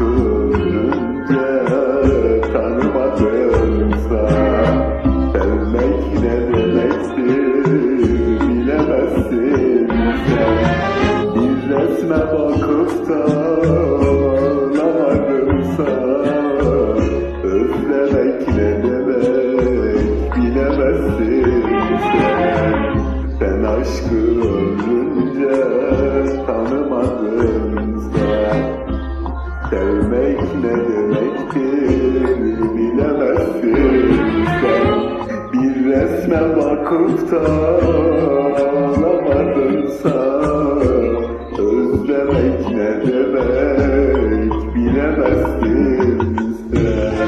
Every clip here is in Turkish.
düşününce tanımadımsa Sevmek ne demektir bilemezsin sen. Bir bakıp da ağlamadımsa Özlemek ne demek bilemezsin sen. Sen aşkı ömrünce tanımadın ne demektir bilemezsin. Sen Bir resme bakıp da ağlamadınsa Özlemek ne demek bilemezsin. Sen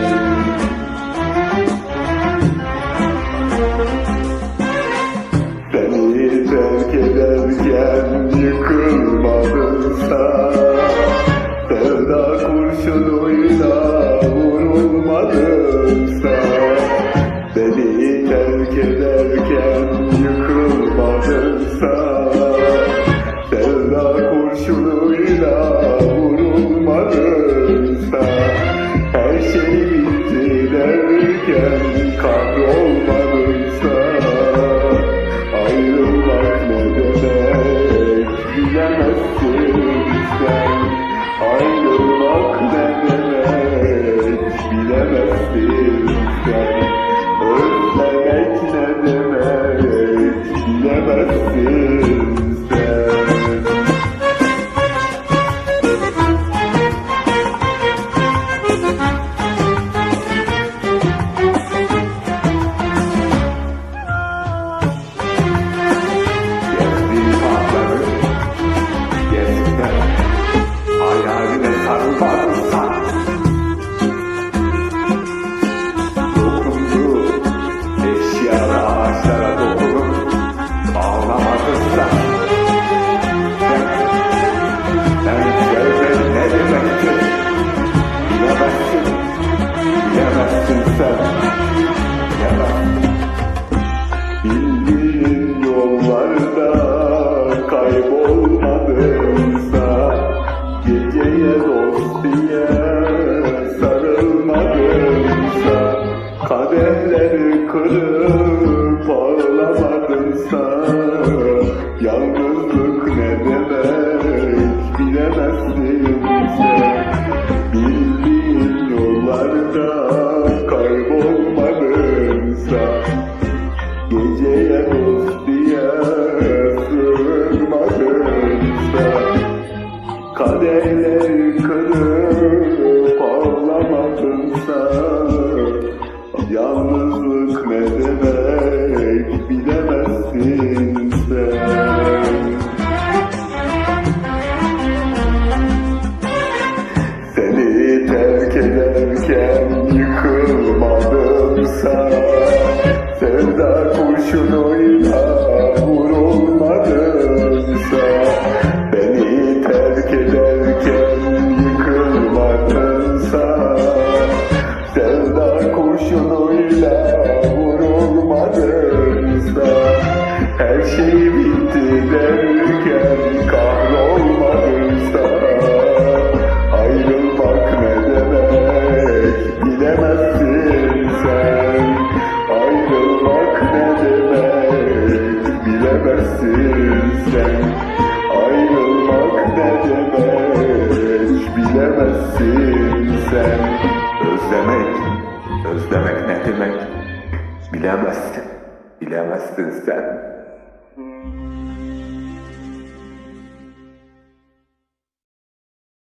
Beni terk ederken love you. Kaybolmadınsa Geceye dost diye sarılmadınsa Kadehleri kırıp ağlamadınsa Yalnızlık ne demek bilemezsin sen. Bildiğin yollarda kaybolmadınsa Geceye dost diye Kadehleri kırıp ağlamadınsa Her şey bitti derken kahrolmadımsa Ayrılmak ne demek bilemezsin sen. Ayrılmak ne demek bilemezsin sen. Ayrılmak ne demek bilemezsin sen. Özlemek, özlemek ne demek bilemezsin, bilemezsin sen